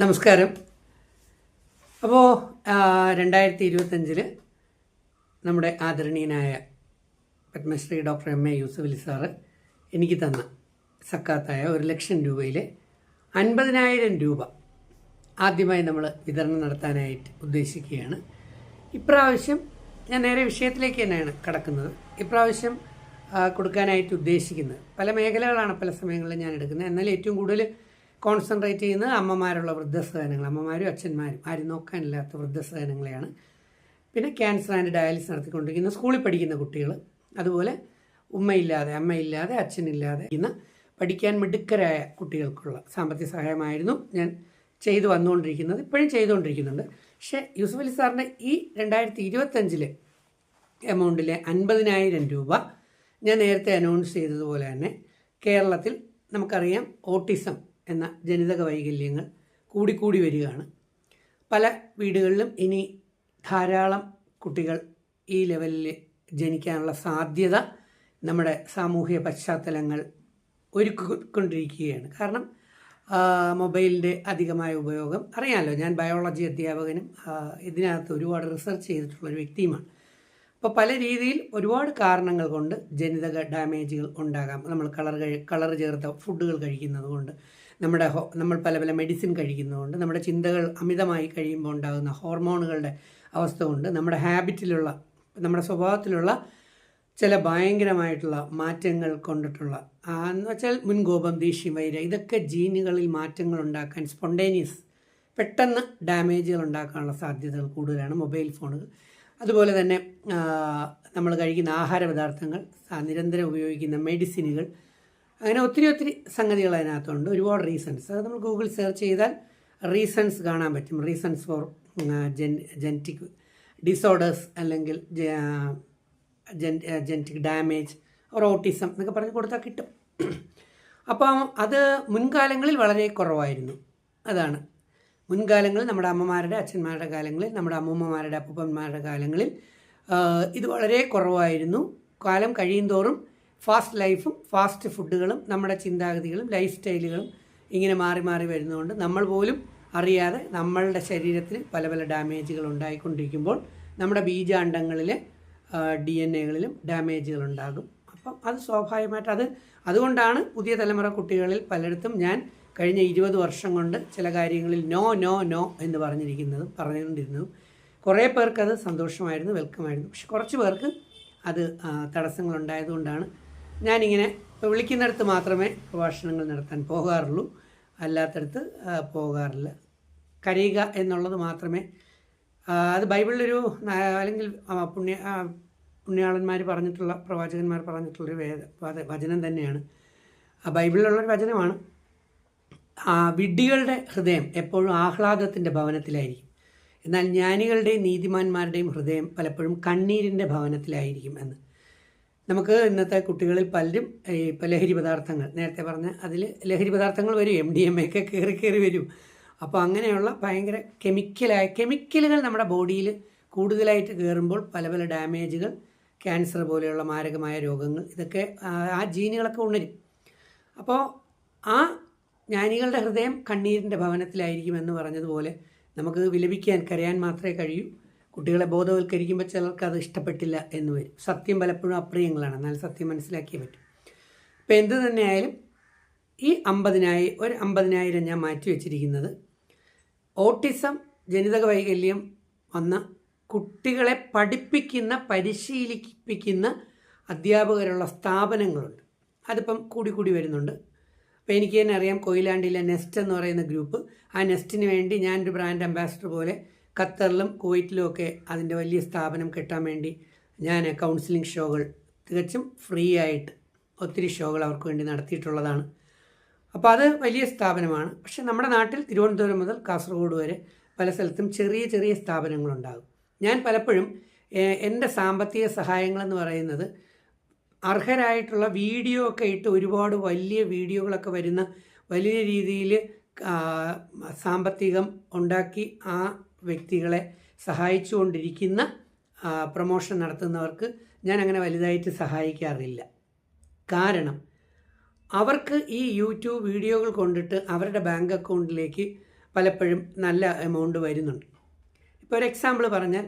നമസ്കാരം. അപ്പോൾ രണ്ടായിരത്തി ഇരുപത്തഞ്ചിൽ നമ്മുടെ ആദരണീയനായ Padmashri doctor M A Yusuf Ali sir എനിക്ക് തന്ന സക്കാത്തായ ഒരു ലക്ഷം രൂപയിൽ അൻപതിനായിരം രൂപ ആദ്യമായി നമ്മൾ വിതരണം നടത്താനായിട്ട് ഉദ്ദേശിക്കുകയാണ്. ഇപ്രാവശ്യം ഞാൻ നേരെ വിഷയത്തിലേക്ക് തന്നെയാണ് കടക്കുന്നത്. ഇപ്രാവശ്യം കൊടുക്കാനായിട്ട് ഉദ്ദേശിക്കുന്നത്. പല മേഖലകളാണ് പല സമയങ്ങളിൽ ഞാൻ എടുക്കുന്നത്. എന്നാൽ ഏറ്റവും കൂടുതൽ കോൺസെൻട്രേറ്റ് ചെയ്യുന്നത് അമ്മമാരുള്ള വൃദ്ധസദനങ്ങൾ. അമ്മമാരും അച്ഛന്മാരും ആരും നോക്കാനില്ലാത്ത വൃദ്ധസദനങ്ങളെയാണ്. പിന്നെ ക്യാൻസർ ആൻഡ് ഡയാലിസിസ് നടത്തിക്കൊണ്ടിരിക്കുന്ന സ്കൂളിൽ പഠിക്കുന്ന കുട്ടികൾ അതുപോലെ ഉമ്മയില്ലാതെ അമ്മയില്ലാതെ അച്ഛനില്ലാതെ ഇന്ന് പഠിക്കാൻ മിടുക്കരായ കുട്ടികൾക്കുള്ള സാമ്പത്തിക സഹായമായിരുന്നു ഞാൻ ചെയ്തു വന്നുകൊണ്ടിരിക്കുന്നത്. ഇപ്പോഴും ചെയ്തുകൊണ്ടിരിക്കുന്നുണ്ട്. പക്ഷേ യൂസുഫ് അലി സാറിന്റെ ഈ രണ്ടായിരത്തി ഇരുപത്തഞ്ചിലെ എമൗണ്ടിലെ അൻപതിനായിരം രൂപ ഞാൻ നേരത്തെ അനൗൺസ് ചെയ്തതുപോലെ തന്നെ കേരളത്തിൽ നമുക്കറിയാം. ഓട്ടിസം എന്ന ജനിതക വൈകല്യങ്ങൾ കൂടിക്കൂടി വരികയാണ്. പല വീടുകളിലും ഇനി ധാരാളം കുട്ടികൾ ഈ ലെവലിൽ ജനിക്കാനുള്ള സാധ്യത നമ്മുടെ സാമൂഹിക പശ്ചാത്തലങ്ങൾ ഒരുക്കിക്കൊണ്ടിരിക്കുകയാണ്. കാരണം മൊബൈലിന്റെ അധികമായ ഉപയോഗം അറിയാമല്ലോ ഞാൻ ബയോളജി അധ്യാപകനും ഇതിനകത്ത് ഒരുപാട് റിസർച്ച് ചെയ്തിട്ടുള്ള ഒരു വ്യക്തിയുമാണ്. അപ്പോൾ പല രീതിയിൽ ഒരുപാട് കാരണങ്ങൾ കൊണ്ട് ജനിതക ഡാമേജുകൾ ഉണ്ടാകാം. നമ്മൾ കളർ കളർ ചേർത്ത ഫുഡുകൾ കഴിക്കുന്നത് കൊണ്ട്. നമ്മുടെ നമ്മൾ പല പല മെഡിസിൻ കഴിക്കുന്നതുകൊണ്ട് നമ്മുടെ ചിന്തകൾ അമിതമായി കഴിയുമ്പോൾ ഉണ്ടാകുന്ന ഹോർമോണുകളുടെ അവസ്ഥ കൊണ്ട് നമ്മുടെ ഹാബിറ്റിലുള്ള നമ്മുടെ സ്വഭാവത്തിലുള്ള ചില ഭയങ്കരമായിട്ടുള്ള മാറ്റങ്ങൾ കൊണ്ടിട്ടുള്ള എന്ന് വെച്ചാൽ മുൻകോപം ദേഷ്യം വൈര ഇതൊക്കെ ജീനുകളിൽ മാറ്റങ്ങൾ ഉണ്ടാക്കാൻ സ്പോണ്ടേനിയസ് പെട്ടെന്ന് ഡാമേജുകൾ ഉണ്ടാക്കാനുള്ള സാധ്യതകൾ കൂടുതലാണ് മൊബൈൽ ഫോണുകൾ. അതുപോലെ തന്നെ നമ്മൾ കഴിക്കുന്ന ആഹാര പദാർത്ഥങ്ങൾ നിരന്തരം ഉപയോഗിക്കുന്ന മെഡിസിനുകൾ അങ്ങനെ ഒത്തിരി ഒത്തിരി സംഗതികൾ അതിനകത്തുണ്ട്. ഒരുപാട് റീസൺസ് അത് നമ്മൾ ഗൂഗിൾ സെർച്ച് ചെയ്താൽ റീസൺസ് കാണാൻ പറ്റും. Reasons for gen genetic disorders അല്ലെങ്കിൽ ജെനറ്റിക് ഡാമേജ് ഓർ ഓട്ടിസം എന്നൊക്കെ പറഞ്ഞ് കൊടുത്താൽ കിട്ടും. അപ്പം അത് മുൻകാലങ്ങളിൽ വളരെ കുറവായിരുന്നു. അതാണ്. മുൻകാലങ്ങളിൽ നമ്മുടെ അമ്മമാരുടെ അച്ഛന്മാരുടെ കാലങ്ങളിൽ നമ്മുടെ അമ്മൂമ്മമാരുടെ അപ്പൂപ്പന്മാരുടെ കാലങ്ങളിൽ ഇത് വളരെ കുറവായിരുന്നു. കാലം കഴിയുന്തോറും ഫാസ്റ്റ് ലൈഫും ഫാസ്റ്റ് ഫുഡുകളും നമ്മുടെ ചിന്താഗതികളും ലൈഫ് സ്റ്റൈലുകളും ഇങ്ങനെ മാറി മാറി വരുന്നതുകൊണ്ട് നമ്മൾ പോലും അറിയാതെ നമ്മളുടെ ശരീരത്തിന് പല പല ഡാമേജുകൾ ഉണ്ടായിക്കൊണ്ടിരിക്കുമ്പോൾ നമ്മുടെ ബീജാണ്ടങ്ങളിലെ ഡി എൻ എകളിലും ഡാമേജുകൾ ഉണ്ടാകും. അപ്പം അത് സ്വാഭാവികമായിട്ട് അത് അതുകൊണ്ടാണ് പുതിയ തലമുറ കുട്ടികളിൽ പലയിടത്തും ഞാൻ കഴിഞ്ഞ ഇരുപത് വർഷം കൊണ്ട് ചില കാര്യങ്ങളിൽ നോ നോ നോ എന്ന് പറഞ്ഞിരിക്കുന്നതും പറഞ്ഞുകൊണ്ടിരുന്നതും കുറേ പേർക്ക് അത് സന്തോഷമായിരുന്നു വെൽക്കമായിരുന്നു. പക്ഷെ കുറച്ച് പേർക്ക് അത് തടസ്സങ്ങളുണ്ടായതുകൊണ്ടാണ് ഞാനിങ്ങനെ വിളിക്കുന്നിടത്ത് മാത്രമേ പ്രഭാഷണങ്ങൾ നടത്താൻ പോകാറുള്ളൂ. അല്ലാത്തടത്ത് പോകാറില്ല. കരയുക എന്നുള്ളത് മാത്രമേ അത് ബൈബിളിലൊരു അല്ലെങ്കിൽ പുണ്യ പുണ്യാളന്മാർ പറഞ്ഞിട്ടുള്ള പ്രവാചകന്മാർ പറഞ്ഞിട്ടുള്ളൊരു വേദ വചനം തന്നെയാണ്. ആ ബൈബിളിലുള്ളൊരു വചനമാണ് ആ വിഡ്ഢികളുടെ ഹൃദയം എപ്പോഴും ആഹ്ലാദത്തിന്റെ ഭവനത്തിലായിരിക്കും. എന്നാൽ ജ്ഞാനികളുടെയും നീതിമാന്മാരുടെയും ഹൃദയം പലപ്പോഴും കണ്ണീരിന്റെ ഭവനത്തിലായിരിക്കും എന്ന്. നമുക്ക് ഇന്നത്തെ കുട്ടികളിൽ പലരും ഇപ്പോൾ ലഹരി പദാർത്ഥങ്ങൾ നേരത്തെ പറഞ്ഞ അതിൽ ലഹരി പദാർത്ഥങ്ങൾ വരും എം ഡി എം എ ഒക്കെ കയറി കയറി വരും. അപ്പോൾ അങ്ങനെയുള്ള ഭയങ്കര കെമിക്കലായ കെമിക്കലുകൾ നമ്മുടെ ബോഡിയിൽ കൂടുതലായിട്ട് കയറുമ്പോൾ പല പല ഡാമേജുകൾ ക്യാൻസർ പോലെയുള്ള മാരകമായ രോഗങ്ങൾ ഇതൊക്കെ ആ, ജീനുകളൊക്കെ ഉണരും. അപ്പോൾ ആ ജ്ഞാനികളുടെ ഹൃദയം കണ്ണീരിന്റെ ഭവനത്തിലായിരിക്കുമെന്ന് പറഞ്ഞതുപോലെ നമുക്ക് വിലപിക്കാൻ കരയാൻ മാത്രമേ കഴിയൂ. കുട്ടികളെ ബോധവൽക്കരിക്കുമ്പോൾ ചിലർക്ക് അത് ഇഷ്ടപ്പെട്ടില്ല എന്ന് വരും. സത്യം പലപ്പോഴും അപ്രിയങ്ങളാണ്. എന്നാൽ സത്യം മനസ്സിലാക്കിയേ പറ്റും. അപ്പോൾ എന്ത് തന്നെയായാലും ഈ അമ്പതിനായി ഒരു അമ്പതിനായിരം ഞാൻ മാറ്റി വെച്ചിരിക്കുന്നത് ഓട്ടിസം ജനിതക വൈകല്യം വന്ന കുട്ടികളെ പഠിപ്പിക്കുന്ന പരിശീലിപ്പിക്കുന്ന അധ്യാപകരുള്ള സ്ഥാപനങ്ങളുണ്ട്. അതിപ്പം കൂടി കൂടി വരുന്നുണ്ട്. അപ്പോൾ എനിക്ക് തന്നെ അറിയാം കൊയിലാണ്ടിലെ നെസ്റ്റ് എന്ന് പറയുന്ന ഗ്രൂപ്പ്. ആ നെസ്റ്റിന് വേണ്ടി ഞാനൊരു ബ്രാൻഡ് അംബാസിഡർ പോലെ ഖത്തറിലും കുവൈറ്റിലും ഒക്കെ അതിന്റെ വലിയ സ്ഥാപനം കെട്ടാൻ വേണ്ടി ഞാൻ കൗൺസിലിംഗ് ഷോകൾ തികച്ചും ഫ്രീ ആയിട്ട് ഒത്തിരി ഷോകൾ അവർക്ക് വേണ്ടി നടത്തിയിട്ടുള്ളതാണ്. അപ്പോൾ അത് വലിയ സ്ഥാപനമാണ്. പക്ഷേ നമ്മുടെ നാട്ടിൽ തിരുവനന്തപുരം മുതൽ കാസർഗോഡ് വരെ പല സ്ഥലത്തും ചെറിയ ചെറിയ സ്ഥാപനങ്ങളുണ്ടാകും. ഞാൻ പലപ്പോഴും എന്റെ സാമ്പത്തിക സഹായങ്ങളെന്ന് പറയുന്നത് അർഹരായിട്ടുള്ള വീഡിയോ ഒക്കെ ഇട്ട് ഒരുപാട് വലിയ വീഡിയോകളൊക്കെ വരുന്ന വലിയ രീതിയിൽ സാമ്പത്തികം ഉണ്ടാക്കി ആ വ്യക്തികളെ സഹായിച്ചുകൊണ്ടിരിക്കുന്ന പ്രൊമോഷൻ നടത്തുന്നവർക്ക് ഞാൻ അങ്ങനെ വലുതായിട്ട് സഹായിക്കാറില്ല. കാരണം അവർക്ക് ഈ യൂട്യൂബ് വീഡിയോകൾ കൊണ്ടിട്ട് അവരുടെ ബാങ്ക് അക്കൗണ്ടിലേക്ക് പലപ്പോഴും നല്ല എമൗണ്ട് വരുന്നുണ്ട്. ഇപ്പോൾ ഒരു എക്സാമ്പിൾ പറഞ്ഞാൽ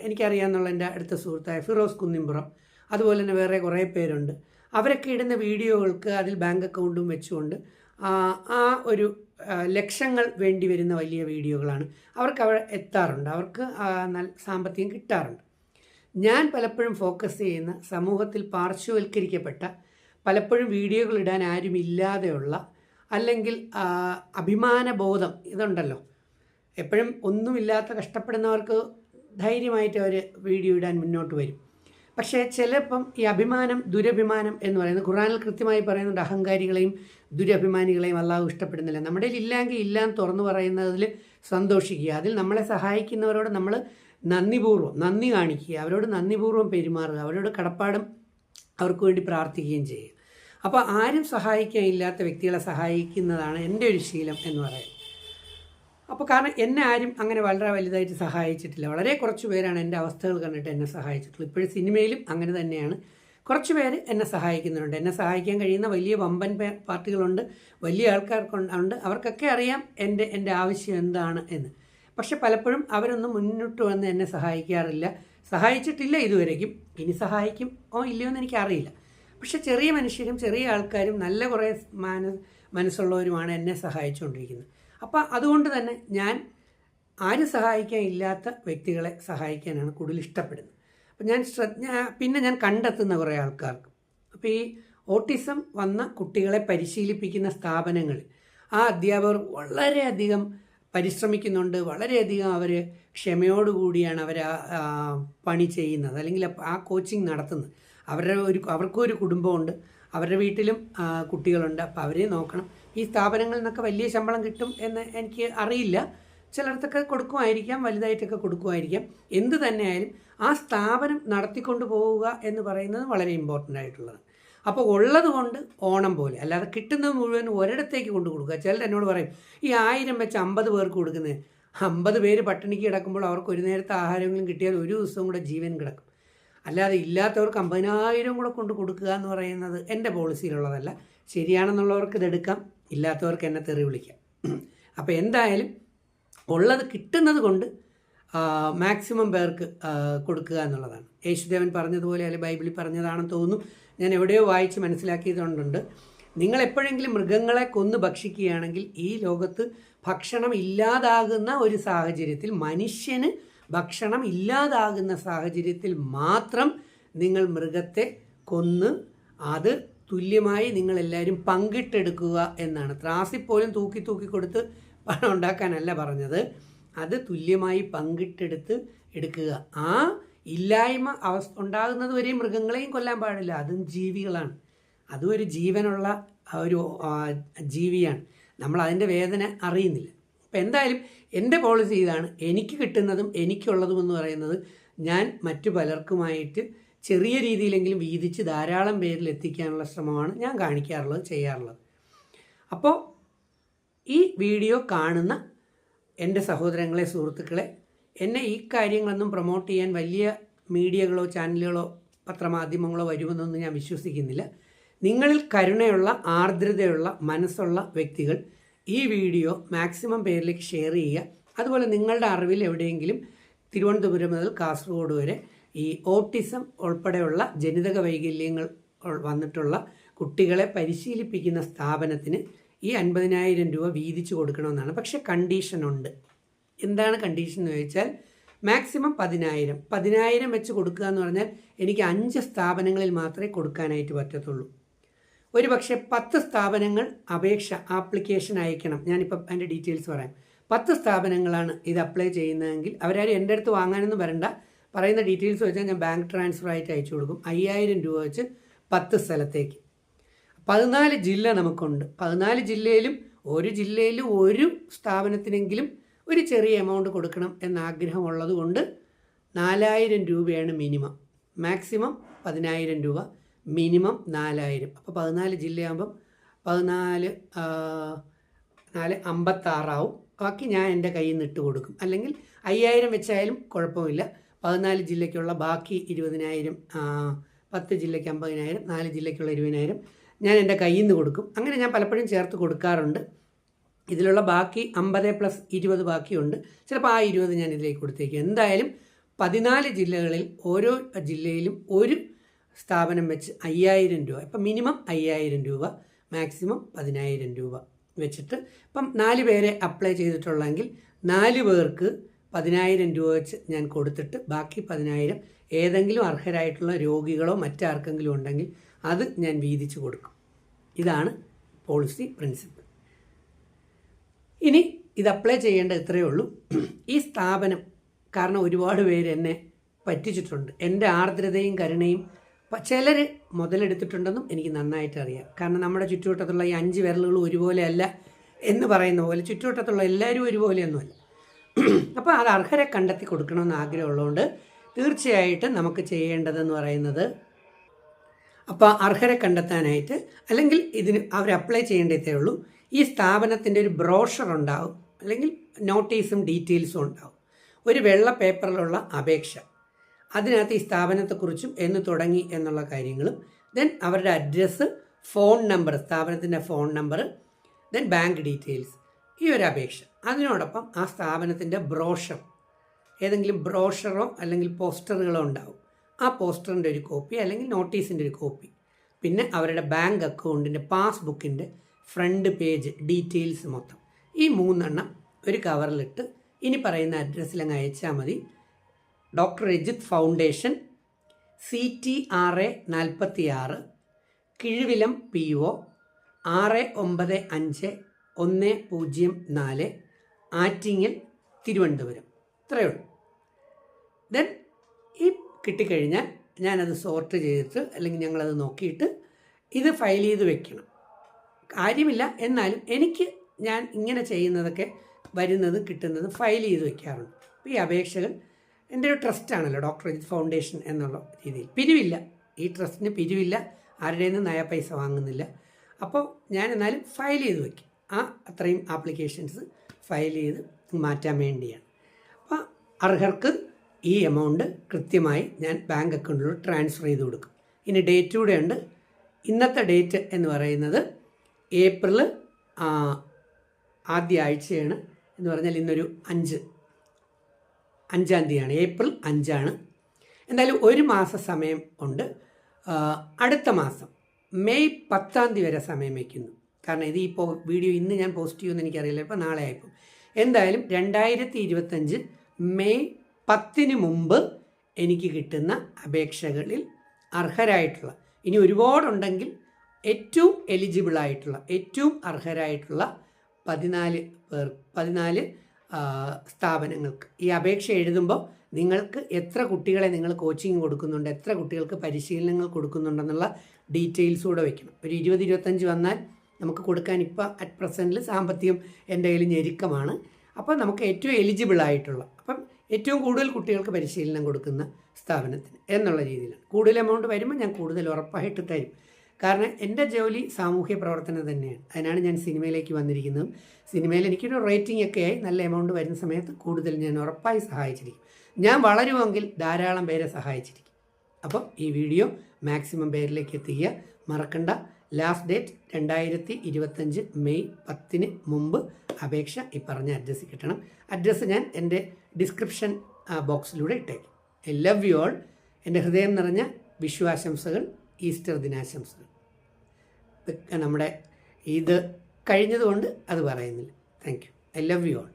എനിക്കറിയാമെന്നുള്ള എന്റെ അടുത്ത സുഹൃത്തായ ഫിറോസ് കുന്നിമ്പുറം അതുപോലെ തന്നെ വേറെ കുറേ പേരുണ്ട്. അവരൊക്കെ ഇടുന്ന വീഡിയോകൾക്ക് അതിൽ ബാങ്ക് അക്കൗണ്ടും വെച്ചുകൊണ്ട് ആ, ഒരു ലക്ഷങ്ങൾ വേണ്ടി വരുന്ന വലിയ വീഡിയോകളാണ്. അവർക്ക് അവിടെ എത്താറുണ്ട്. അവർക്ക് സാമ്പത്തികം കിട്ടാറുണ്ട്. ഞാൻ പലപ്പോഴും ഫോക്കസ് ചെയ്യുന്ന സമൂഹത്തിൽ പാർശ്വവൽക്കരിക്കപ്പെട്ട പലപ്പോഴും വീഡിയോകൾ ഇടാൻ ആരുമില്ലാതെയുള്ള അല്ലെങ്കിൽ അഭിമാനബോധം ഇതുണ്ടല്ലോ. എപ്പോഴും ഒന്നുമില്ലാത്ത കഷ്ടപ്പെടുന്നവർക്ക് ധൈര്യമായിട്ട് അവർ വീഡിയോ ഇടാൻ മുന്നോട്ട് വരും. പക്ഷേ ചിലപ്പം ഈ അഭിമാനം ദുരഭിമാനം എന്ന് പറയുന്നത് ഖുറാനിൽ കൃത്യമായി പറയുന്നുണ്ട്. അഹങ്കാരികളെയും ദുരഭിമാനികളെയും അള്ളാഹു ഇഷ്ടപ്പെടുന്നില്ല. നമ്മുടെ ഇല്ലെങ്കിൽ ഇല്ല എന്ന് തുറന്നു പറയുന്നതിൽ സന്തോഷിക്കുക. അതിൽ നമ്മളെ സഹായിക്കുന്നവരോട് നമ്മൾ നന്ദിപൂർവം നന്ദി കാണിക്കുക. അവരോട് നന്ദിപൂർവം പെരുമാറുക. അവരോട് കടപ്പാടും അവർക്ക് വേണ്ടി പ്രാർത്ഥിക്കുകയും ചെയ്യുക. അപ്പോൾ ആരും സഹായിക്കാൻ ഇല്ലാത്ത വ്യക്തികളെ സഹായിക്കുന്നതാണ് എന്റെ ഒരു ശീലം എന്ന് പറയുന്നത്. അപ്പോൾ കാരണം എന്നെ ആരും അങ്ങനെ വളരെ വലുതായിട്ട് സഹായിച്ചിട്ടില്ല. വളരെ കുറച്ച് പേരാണ് എന്റെ അവസ്ഥകൾ കണ്ടിട്ട് എന്നെ സഹായിച്ചിട്ടുള്ളത്. ഇപ്പോഴും സിനിമയിലും അങ്ങനെ തന്നെയാണ്. കുറച്ച് പേര് എന്നെ സഹായിക്കുന്നുണ്ട്. എന്നെ സഹായിക്കാൻ കഴിയുന്ന വലിയ വമ്പൻ പാർട്ടികളുണ്ട്. വലിയ ആൾക്കാർക്കുണ്ട് അവർക്കൊക്കെ അറിയാം എന്റെ എന്റെ ആവശ്യം എന്താണ് എന്ന്. പക്ഷെ പലപ്പോഴും അവരൊന്നും മുന്നോട്ട് വന്ന് എന്നെ സഹായിക്കാറില്ല. സഹായിച്ചിട്ടില്ല ഇതുവരേക്കും. ഇനി സഹായിക്കും? ഓ ഇല്ലയോ എന്ന് എനിക്കറിയില്ല. പക്ഷെ ചെറിയ മനുഷ്യരും ചെറിയ ആൾക്കാരും നല്ല കുറേ മാന മനസ്സുള്ളവരുമാണ് എന്നെ സഹായിച്ചുകൊണ്ടിരിക്കുന്നത്. അപ്പോൾ അതുകൊണ്ട് തന്നെ ഞാൻ ആരും സഹായിക്കാൻ ഇല്ലാത്ത വ്യക്തികളെ സഹായിക്കാനാണ് കൂടുതൽ ഇഷ്ടപ്പെടുന്നത്. അപ്പം ഞാൻ ശ്രദ്ധ പിന്നെ ഞാൻ കണ്ടെത്തുന്ന കുറേ ആൾക്കാർക്ക്. അപ്പോൾ ഈ ഓട്ടിസം വന്ന കുട്ടികളെ പരിശീലിപ്പിക്കുന്ന സ്ഥാപനങ്ങൾ ആ അധ്യാപകർ വളരെയധികം പരിശ്രമിക്കുന്നുണ്ട് വളരെയധികം അവർ ക്ഷമയോടുകൂടിയാണ് അവർ ആ പണി ചെയ്യുന്നത് അല്ലെങ്കിൽ ആ കോച്ചിങ് നടത്തുന്നത്. അവരുടെ ഒരു അവർക്കും ഒരു കുടുംബമുണ്ട് അവരുടെ വീട്ടിലും കുട്ടികളുണ്ട് അപ്പോൾ അവരെ നോക്കണം. ഈ സ്ഥാപനങ്ങളിൽ നിന്നൊക്കെ വലിയ ശമ്പളം കിട്ടും എന്ന് എനിക്ക് അറിയില്ല. ചിലർക്കൊക്കെ കൊടുക്കുമായിരിക്കാം വലുതായിട്ടൊക്കെ കൊടുക്കുമായിരിക്കാം. എന്ത് തന്നെയായാലും ആ സ്ഥാപനം നടത്തിക്കൊണ്ട് പോവുക എന്ന് പറയുന്നത് വളരെ ഇമ്പോർട്ടന്റ് ആയിട്ടുള്ളതാണ്. അപ്പോൾ ഉള്ളത് കൊണ്ട് ഓണം പോലെ അല്ലാതെ കിട്ടുന്നത് മുഴുവൻ ഒരിടത്തേക്ക് കൊണ്ട് കൊടുക്കുക. ചിലർ എന്നോട് പറയും ഈ ആയിരം വെച്ച് അമ്പത് പേർക്ക് കൊടുക്കുന്നത് അമ്പത് പേര് പട്ടിണിക്ക് കിടക്കുമ്പോൾ അവർക്ക് ഒരു നേരത്തെ ആഹാരമെങ്കിലും കിട്ടിയാൽ ഒരു ദിവസവും കൂടെ ജീവൻ കിടക്കും. അല്ലാതെ ഇല്ലാത്തവർക്ക് അമ്പതിനായിരം കൂടെ കൊണ്ട് കൊടുക്കുക എന്ന് പറയുന്നത് എന്റെ പോളിസിയിലുള്ളതല്ല ശരിയാണെന്നുള്ളവർക്ക് ഇതെടുക്കാം ഇല്ലാത്തവർക്ക് എന്നെ തെറി വിളിക്കാം. അപ്പോൾ എന്തായാലും ഉള്ളത് കിട്ടുന്നത് കൊണ്ട് മാക്സിമം പേർക്ക് കൊടുക്കുക എന്നുള്ളതാണ്. യേശുദേവൻ പറഞ്ഞതുപോലെ അല്ലെങ്കിൽ ബൈബിളിൽ പറഞ്ഞതാണെന്ന് തോന്നുന്നു. ഞാൻ എവിടെയോ വായിച്ച് മനസ്സിലാക്കിയതുകൊണ്ടുണ്ട്. നിങ്ങൾ എപ്പോഴെങ്കിലും മൃഗങ്ങളെ കൊന്ന് ഭക്ഷിക്കുകയാണെങ്കിൽ ഈ ലോകത്ത് ഭക്ഷണം ഇല്ലാതാകുന്ന ഒരു സാഹചര്യത്തിൽ മനുഷ്യന് ഭക്ഷണം ഇല്ലാതാകുന്ന സാഹചര്യത്തിൽ മാത്രം നിങ്ങൾ മൃഗത്തെ കൊന്ന് അത് തുല്യമായി നിങ്ങളെല്ലാവരും പങ്കിട്ടെടുക്കുക എന്നാണ്. ത്രാസി പോലും തൂക്കി തൂക്കി കൊടുത്ത് പണം ഉണ്ടാക്കാനല്ല പറഞ്ഞത്. അത് തുല്യമായി പങ്കിട്ടെടുത്ത് എടുക്കുക. ആ ഇല്ലായ്മ അവസ്ഥ ഉണ്ടാകുന്നത് വരെ മൃഗങ്ങളെയും കൊല്ലാൻ പാടില്ല. അതും ജീവികളാണ്. അതും ഒരു ജീവനുള്ള ഒരു ജീവിയാണ്. നമ്മൾ അതിന്റെ വേദന അറിയുന്നില്ല. അപ്പം എന്തായാലും എന്റെ പോളിസി ഇതാണ്. എനിക്ക് കിട്ടുന്നതും എനിക്കുള്ളതും എന്ന് പറയുന്നത് ഞാൻ മറ്റു പലർക്കുമായിട്ട് ചെറിയ രീതിയിലെങ്കിലും വീതിച്ച് ധാരാളം പേരിൽ എത്തിക്കാനുള്ള ശ്രമമാണ് ഞാൻ കാണിക്കാറുള്ളത് ചെയ്യാറുള്ളത്. അപ്പോൾ ഈ വീഡിയോ കാണുന്ന എന്റെ സഹോദരങ്ങളെ സുഹൃത്തുക്കളെ എന്നെ ഈ കാര്യങ്ങളൊന്നും പ്രൊമോട്ട് ചെയ്യാൻ വലിയ മീഡിയകളോ ചാനലുകളോ പത്രമാധ്യമങ്ങളോ വരുമെന്നൊന്നും ഞാൻ വിശ്വസിക്കുന്നില്ല. നിങ്ങളിൽ കരുണയുള്ള ആർദ്രതയുള്ള മനസ്സുള്ള വ്യക്തികൾ ഈ വീഡിയോ മാക്സിമം പേരിലേക്ക് ഷെയർ ചെയ്യുക. അതുപോലെ നിങ്ങളുടെ അറിവിൽ എവിടെയെങ്കിലും തിരുവനന്തപുരം മുതൽ കാസർഗോഡ് വരെ ഈ ഓട്ടിസം ഉൾപ്പെടെയുള്ള ജനിതക വൈകല്യങ്ങൾ വന്നിട്ടുള്ള കുട്ടികളെ പരിശീലിപ്പിക്കുന്ന സ്ഥാപനത്തിന് ഈ അൻപതിനായിരം രൂപ വീതിച്ചു കൊടുക്കണമെന്നാണ്. പക്ഷേ കണ്ടീഷനുണ്ട് എന്താണ് കണ്ടീഷൻ എന്ന് ചോദിച്ചാൽ മാക്സിമം പതിനായിരം. പതിനായിരം വെച്ച് കൊടുക്കുക എന്ന് പറഞ്ഞാൽ എനിക്ക് അഞ്ച് സ്ഥാപനങ്ങളിൽ മാത്രമേ കൊടുക്കാനായിട്ട് പറ്റത്തുള്ളൂ. ഒരു പക്ഷേ പത്ത് സ്ഥാപനങ്ങൾ അപേക്ഷ ആപ്ലിക്കേഷൻ അയക്കണം. ഞാനിപ്പോൾ അതിന്റെ ഡീറ്റെയിൽസ് പറയാം. പത്ത് സ്ഥാപനങ്ങളാണ് ഇത് അപ്ലൈ ചെയ്യുന്നതെങ്കിൽ അവരാരും എന്റെ അടുത്ത് വാങ്ങാനൊന്നും വരണ്ട. പറയുന്ന ഡീറ്റെയിൽസ് വെച്ചാൽ ഞാൻ ബാങ്ക് ട്രാൻസ്ഫർ ആയിട്ട് അയച്ചു കൊടുക്കും. അയ്യായിരം രൂപ വെച്ച് പത്ത് സ്ഥലത്തേക്ക്. പതിനാല് ജില്ല നമുക്കുണ്ട്. പതിനാല് ജില്ലയിലും ഒരു ജില്ലയിലും ഒരു സ്ഥാപനത്തിനെങ്കിലും ഒരു ചെറിയ എമൗണ്ട് കൊടുക്കണം എന്ന ആഗ്രഹമുള്ളത് കൊണ്ട് നാലായിരം രൂപയാണ് മിനിമം മാക്സിമം പതിനായിരം രൂപ. മിനിമം നാലായിരം. അപ്പോൾ പതിനാല് ജില്ലയാകുമ്പം പതിനാല് നാല് അമ്പത്താറാവും. ബാക്കി ഞാൻ എന്റെ കയ്യിൽ നിന്ന് ഇട്ട് കൊടുക്കും. അല്ലെങ്കിൽ അയ്യായിരം വെച്ചായാലും കുഴപ്പമില്ല. പതിനാല് ജില്ലയ്ക്കുള്ള ബാക്കി ഇരുപതിനായിരം പത്ത് ജില്ലയ്ക്ക് അമ്പതിനായിരം നാല് ജില്ലയ്ക്കുള്ള ഇരുപതിനായിരം ഞാൻ എന്റെ കയ്യിൽ നിന്ന് കൊടുക്കും. അങ്ങനെ ഞാൻ പലപ്പോഴും ചേർത്ത് കൊടുക്കാറുണ്ട്. ഇതിലുള്ള ബാക്കി അമ്പത് പ്ലസ് ഇരുപത് ബാക്കിയുണ്ട്. ചിലപ്പോൾ ആ ഇരുപത് ഞാൻ ഇതിലേക്ക് കൊടുത്തേക്കും. എന്തായാലും പതിനാല് ജില്ലകളിൽ ഓരോ ജില്ലയിലും ഒരു സ്ഥാപനം വെച്ച് അയ്യായിരം രൂപ ഇപ്പം മിനിമം അയ്യായിരം രൂപ മാക്സിമം പതിനായിരം രൂപ വെച്ചിട്ട് ഇപ്പം നാല് പേരെ അപ്ലൈ ചെയ്തിട്ടുള്ളെങ്കിൽ നാല് പേർക്ക് പതിനായിരം രൂപ വെച്ച് ഞാൻ കൊടുത്തിട്ട് ബാക്കി പതിനായിരം ഏതെങ്കിലും അർഹരായിട്ടുള്ള രോഗികളോ മറ്റാർക്കെങ്കിലും ഉണ്ടെങ്കിൽ അത് ഞാൻ വീതിച്ചു കൊടുക്കും. ഇതാണ് പോളിസി പ്രിൻസിപ്പിൾ ഇനി ഇത് അപ്ലൈ ചെയ്യേണ്ട ഇത്രയേ ഉള്ളൂ. ഈ സ്ഥാപനം കാരണം ഒരുപാട് പേര് എന്നെ പറ്റിച്ചിട്ടുണ്ട്. എന്റെ ആർദ്രതയും കരുണയും ചിലർ മുതലെടുത്തിട്ടുണ്ടെന്നും എനിക്ക് നന്നായിട്ട് അറിയാം. കാരണം നമ്മുടെ ചുറ്റുവട്ടത്തുള്ള ഈ അഞ്ച് വിരലുകളും ഒരുപോലെയല്ല എന്ന് പറയുന്ന പോലെ ചുറ്റുവട്ടത്തുള്ള എല്ലാവരും ഒരുപോലെയൊന്നുമല്ല. അപ്പോൾ അത് അർഹരെ കണ്ടെത്തി കൊടുക്കണമെന്ന് ആഗ്രഹമുള്ളതുകൊണ്ട് തീർച്ചയായിട്ടും നമുക്ക് ചെയ്യേണ്ടതെന്ന് പറയുന്നത് അപ്പോൾ അർഹരെ കണ്ടെത്താനായിട്ട് അല്ലെങ്കിൽ ഇതിന് അവർ അപ്ലൈ ചെയ്യേണ്ടതേ ഉള്ളൂ. ഈ സ്ഥാപനത്തിന്റെ ഒരു ബ്രോഷർ ഉണ്ടാവും. അല്ലെങ്കിൽ നോട്ടീസും ഡീറ്റെയിൽസും ഉണ്ടാവും. ഒരു വെള്ള പേപ്പറിലുള്ള അപേക്ഷ. അതിനകത്ത് ഈ സ്ഥാപനത്തെക്കുറിച്ചും എന്ന് തുടങ്ങി എന്നുള്ള കാര്യങ്ങളും ദെൻ അവരുടെ അഡ്രസ്സ് ഫോൺ നമ്പർ സ്ഥാപനത്തിന്റെ phone number then bank details ഈ ഒരു അപേക്ഷ അതിനോടൊപ്പം ആ സ്ഥാപനത്തിന്റെ ബ്രോഷർ ഏതെങ്കിലും ബ്രോഷറോ അല്ലെങ്കിൽ പോസ്റ്ററുകളോ ഉണ്ടാവും. ആ പോസ്റ്ററിന്റെ ഒരു കോപ്പി അല്ലെങ്കിൽ നോട്ടീസിന്റെ ഒരു കോപ്പി. പിന്നെ അവരുടെ ബാങ്ക് അക്കൗണ്ടിന്റെ പാസ്ബുക്കിന്റെ ഫ്രണ്ട് പേജ് ഡീറ്റെയിൽസ് മൊത്തം. ഈ മൂന്നെണ്ണം ഒരു കവറിലിട്ട് ഇനി പറയുന്ന അഡ്രസ്സിൽ അങ്ങ് അയച്ചാൽ മതി. Doctor Rajith foundation C T A നാൽപ്പത്തി ആറ് കിഴുവിലം പി ഒ ആറ് ഒമ്പത് അഞ്ച് ഒന്ന് പൂജ്യം നാല് ആറ്റിങ്ങൽ തിരുവനന്തപുരം. ഇത്രയേ ഉള്ളൂ. ദെൻ ഈ കിട്ടിക്കഴിഞ്ഞാൽ ഞാനത് സോർട്ട് ചെയ്തിട്ട് അല്ലെങ്കിൽ ഞങ്ങളത് നോക്കിയിട്ട് ഇത് ഫയൽ ചെയ്ത് വെക്കണം. കാര്യമില്ല. എന്നാലും എനിക്ക് ഞാൻ ഇങ്ങനെ ചെയ്യുന്നതൊക്കെ വരുന്നത് കിട്ടുന്നത് ഫയൽ ചെയ്ത് വെക്കാറുണ്ട്. അപ്പോൾ ഈ അപേക്ഷകൾ എന്റെ ഒരു ട്രസ്റ്റാണല്ലോ ഡോക്ടർ രജിത് ഫൗണ്ടേഷൻ എന്നുള്ള രീതിയിൽ. പിരിവില്ല. ഈ ട്രസ്റ്റിന് പിരിവില്ല. ആരുടെയും നയ പൈസ വാങ്ങുന്നില്ല. അപ്പോൾ ഞാൻ എന്നാലും ഫയൽ ചെയ്ത് വയ്ക്കും ആ അത്രയും ആപ്ലിക്കേഷൻസ് ഫയൽ ചെയ്ത് മാറ്റാൻ വേണ്ടിയാണ്. അപ്പോൾ അർഹർക്ക് ഈ എമൗണ്ട് കൃത്യമായി ഞാൻ ബാങ്ക് അക്കൗണ്ടിലോട്ട് ട്രാൻസ്ഫർ ചെയ്ത് കൊടുക്കും. ഇനി ഡേറ്റ് കൂടെ ഉണ്ട്. ഇന്നത്തെ ഡേറ്റ് എന്ന് പറയുന്നത് ഏപ്രിൽ ആദ്യ ആഴ്ചയാണ് എന്ന് പറഞ്ഞാൽ ഇന്നൊരു അഞ്ച് അഞ്ചാം തീയതിയാണ്. ഏപ്രിൽ അഞ്ചാണ്. എന്തായാലും ഒരു മാസ സമയം ഉണ്ട്. അടുത്ത മാസം മെയ് പത്താം തീയതി വരെ സമയം വയ്ക്കുന്നു. കാരണം ഇത് വീഡിയോ ഇന്ന് ഞാൻ പോസ്റ്റ് ചെയ്യുമെന്ന് എനിക്കറിയില്ല. ഇപ്പോൾ നാളെ ആയിപ്പോൾ എന്തായാലും രണ്ടായിരത്തി ഇരുപത്തഞ്ച് മെയ് പത്തിന് മുമ്പ് എനിക്ക് കിട്ടുന്ന അപേക്ഷകളിൽ അർഹരായിട്ടുള്ള ഇനി ഒരുപാടുണ്ടെങ്കിൽ ഏറ്റവും എലിജിബിൾ ആയിട്ടുള്ള ഏറ്റവും അർഹരായിട്ടുള്ള പതിനാല് പേർ പതിനാല് സ്ഥാപനങ്ങൾക്ക് ഈ അപേക്ഷ എഴുതുമ്പോൾ നിങ്ങൾക്ക് എത്ര കുട്ടികളെ നിങ്ങൾ കോച്ചിങ് കൊടുക്കുന്നുണ്ട് എത്ര കുട്ടികൾക്ക് പരിശീലനങ്ങൾ കൊടുക്കുന്നുണ്ടെന്നുള്ള ഡീറ്റെയിൽസ് കൂടെ വയ്ക്കണം ഒരു ഇരുപത് ഇരുപത്തഞ്ച് വന്നാൽ നമുക്ക് കൊടുക്കാൻ ഇപ്പോൾ അറ്റ് പ്രസന്റിൽ സാമ്പത്തികം എന്റെ കയ്യിൽ ഞെരുക്കമാണ്. അപ്പോൾ നമുക്ക് ഏറ്റവും എലിജിബിൾ ആയിട്ടുള്ള അപ്പം ഏറ്റവും കൂടുതൽ കുട്ടികൾക്ക് പരിശീലനം കൊടുക്കുന്ന സ്ഥാപനത്തിന് എന്നുള്ള രീതിയിലാണ്. കൂടുതൽ എമൗണ്ട് വരുമ്പോൾ ഞാൻ കൂടുതൽ ഉറപ്പായിട്ട് തരും. കാരണം എന്റെ ജോലി സാമൂഹ്യ പ്രവർത്തനം തന്നെയാണ്. അതിനാണ് ഞാൻ സിനിമയിലേക്ക് വന്നിരിക്കുന്നത്. സിനിമയിൽ എനിക്കൊരു റേറ്റിംഗ് ഒക്കെ ആയി നല്ല എമൗണ്ട് വരുന്ന സമയത്ത് കൂടുതൽ ഞാൻ ഉറപ്പായി സഹായിച്ചിരിക്കും. ഞാൻ വളരുമെങ്കിൽ ധാരാളം പേരെ സഹായിച്ചിരിക്കും. അപ്പം ഈ വീഡിയോ മാക്സിമം പേരിലേക്ക് എത്തിക്കുക. മറക്കണ്ട. ലാസ്റ്റ് ഡേറ്റ് രണ്ടായിരത്തി ഇരുപത്തഞ്ച് മെയ് പത്തിന് മുമ്പ് അപേക്ഷ ഈ പറഞ്ഞ അഡ്രസ്സിൽ കിട്ടണം. അഡ്രസ്സ് ഞാൻ എന്റെ ഡിസ്ക്രിപ്ഷൻ ബോക്സിലൂടെ ഇട്ടേക്കും. ഐ ലവ് യു ഓൾ എന്റെ ഹൃദയം നിറഞ്ഞ വിശ്വാശംസകൾ ഈസ്റ്റർ ദിനാശംസകൾ. നമ്മുടെ ഇത് കഴിഞ്ഞതുകൊണ്ട് അത് പറയുന്നില്ല. Thank you I love you all